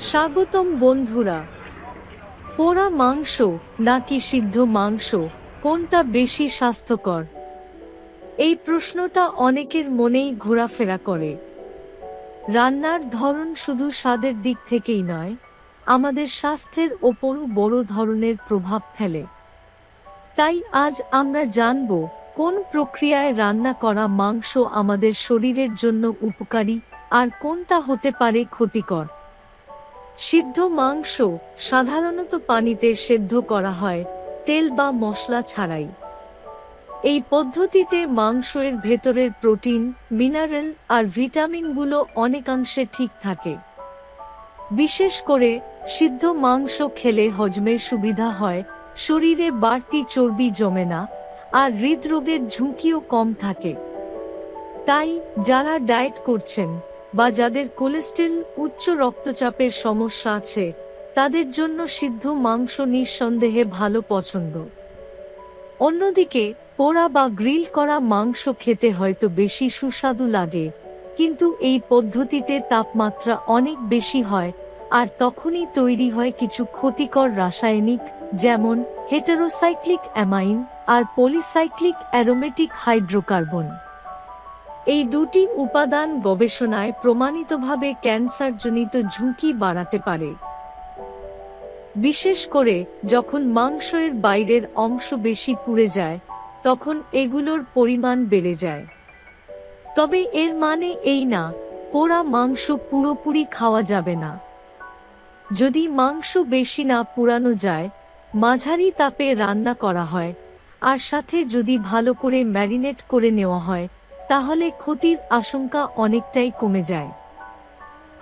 স্বাগতম বন্ধুরা। পোড়া মাংস নাকি সিদ্ধ মাংস, কোনটা বেশি স্বাস্থ্যকর? এই প্রশ্নটা অনেকের মনেই ঘোরাফেরা করে। রান্নার ধরন শুধু স্বাদের দিক থেকেই নয়, আমাদের স্বাস্থ্যের ওপরও বড় ধরনের প্রভাব ফেলে। তাই আজ আমরা জানব, কোন প্রক্রিয়ায় রান্না করা মাংস আমাদের শরীরের জন্য উপকারী, আর কোনটা হতে পারে ক্ষতিকর। সিদ্ধ মাংস সাধারণত পানিতে সেদ্ধ করা হয়, তেল বা মশলা ছাড়াই। এই পদ্ধতিতে মাংসের ভেতরের প্রোটিন, মিনারেল আর ভিটামিনগুলো অনেকাংশে ঠিক থাকে। বিশেষ করে সিদ্ধ মাংস খেলে হজমের সুবিধা হয়, শরীরে বাড়তি চর্বি জমে না আর হৃদরোগের ঝুঁকিও কম থাকে। তাই যারা ডায়েট করছেন বা যাদের কোলেস্টেরল উচ্চ রক্তচাপের সমস্যা আছে, তাদের জন্য সিদ্ধ মাংস নিঃসন্দেহে ভালো পছন্দ। অন্যদিকে, পোড়া বা গ্রিল করা মাংস খেতে হয়তো বেশি সুস্বাদু লাগে, কিন্তু এই পদ্ধতিতে তাপমাত্রা অনেক বেশি হয়, আর তখনই তৈরি হয় কিছু ক্ষতিকর রাসায়নিক, যেমন হেটারোসাইক্লিক অ্যামাইন আর পলিসাইক্লিক অ্যারোমেটিক হাইড্রোকার্বন। এই দুটি উপাদান গবেষণায় প্রমাণিতভাবে ক্যান্সারজনিত ঝুঁকি বাড়াতে পারে। বিশেষ করে যখন মাংসের বাইরের অংশ বেশি পুড়ে যায়, তখন এগুলোর পরিমাণ বেড়ে যায়। তবে এর মানে এই না, পোড়া মাংস পুরোপুরি খাওয়া যাবে না। যদি মাংস বেশি না পুরানো যায়, মাঝারি তাপে রান্না করা হয়, আর সাথে যদি ভালো করে ম্যারিনেট করে নেওয়া হয় তাহলে ক্ষতির আশঙ্কা অনেকটাই কমে যায়।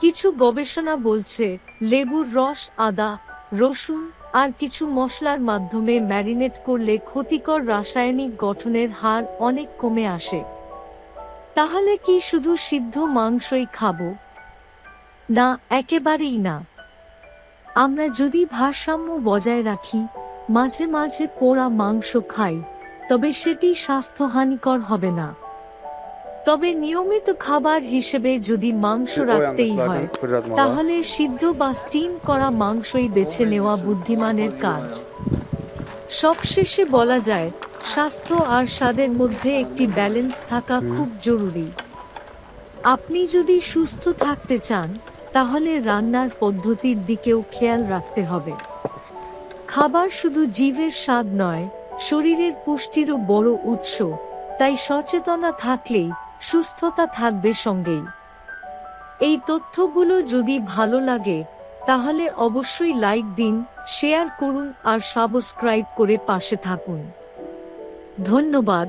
কিছু গবেষণা বলছে, লেবুর রস, আদা, রসুন আর কিছু মশলার মাধ্যমে ম্যারিনেট করলে ক্ষতিকর রাসায়নিক গঠনের হার অনেক কমে আসে। তাহলে কি শুধু সিদ্ধ মাংসই খাব? না, একেবারেই না। আমরা যদি ভারসাম্য বজায় রাখি, মাঝে মাঝে পোড়া মাংস খাই, তবে সেটি স্বাস্থ্যহানিকর হবে না। তবে নিয়মিত খাবার হিসেবে যদি মাংস রাখতেই হয় তাহলে সিদ্ধ বা স্টিম করা মাংসই বেছে নেওয়া বুদ্ধিমানের কাজ। সবশেষে বলা যায় স্বাস্থ্য আর স্বাদের মধ্যে একটি ব্যালেন্স থাকা খুব জরুরি। আপনি যদি সুস্থ থাকতে চান তাহলে রান্নার পদ্ধতির দিকেও খেয়াল রাখতে হবে। খাবার শুধু জীবের স্বাদ নয় শরীরের পুষ্টিরও বড় উৎস তাই সচেতনা থাকলেই সুস্থতা থাকবে সঙ্গেই। এই তথ্যগুলো যদি ভালো লাগে, তাহলে অবশ্যই লাইক দিন, শেয়ার করুন আর সাবস্ক্রাইব করে পাশে থাকুন। ধন্যবাদ।